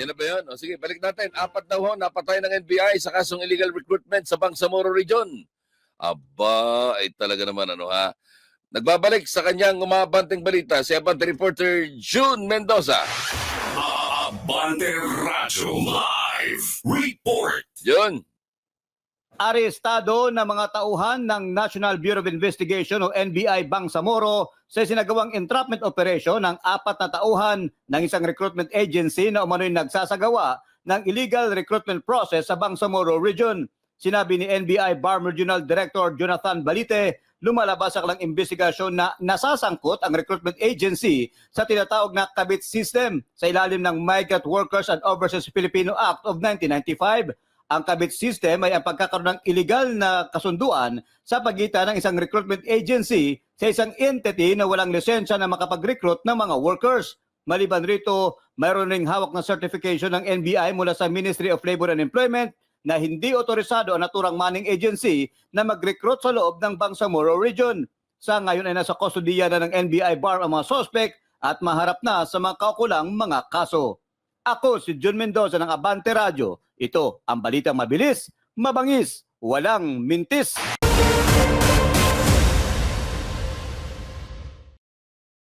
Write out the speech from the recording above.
Yan na ba yun? O sige, balik natin. Apat daw ho, napatay ng NBI sa kasong illegal recruitment sa Bangsamoro Region. Aba, ay talaga naman ano ha. Nagbabalik sa kanyang umabanting balita si Abante reporter June Mendoza. Abante Radyo Live Report. June, Arestado ng mga tauhan ng National Bureau of Investigation o NBI Bangsamoro sa sinagawang entrapment operation ng apat na tauhan ng isang recruitment agency na umano'y nagsasagawa ng illegal recruitment process sa Bangsamoro Region. Sinabi ni NBI BARM Regional Director Jonathan Balite, lumalabas sa kalang investigasyon na nasasangkot ang recruitment agency sa tinatawag na kabit system sa ilalim ng Migrant Workers and Overseas Filipino Act of 1995 ang kabit system ay ang pagkakaroon ng illegal na kasunduan sa pagitan ng isang recruitment agency sa isang entity na walang lisensya na makapag-recruit ng mga workers. Maliban rito, mayroon ring hawak na certification ng NBI mula sa Ministry of Labor and Employment na hindi otorisado ang naturang manning agency na mag-recruit sa loob ng Bangsamoro Region. Sa ngayon ay nasa kustodiya na ng NBI bar ang mga sospek at maharap na sa mga kaukulang mga kaso. Ako si Jun Mendoza ng Abante Radio. Ito ang balitang mabilis, mabangis, walang mintis.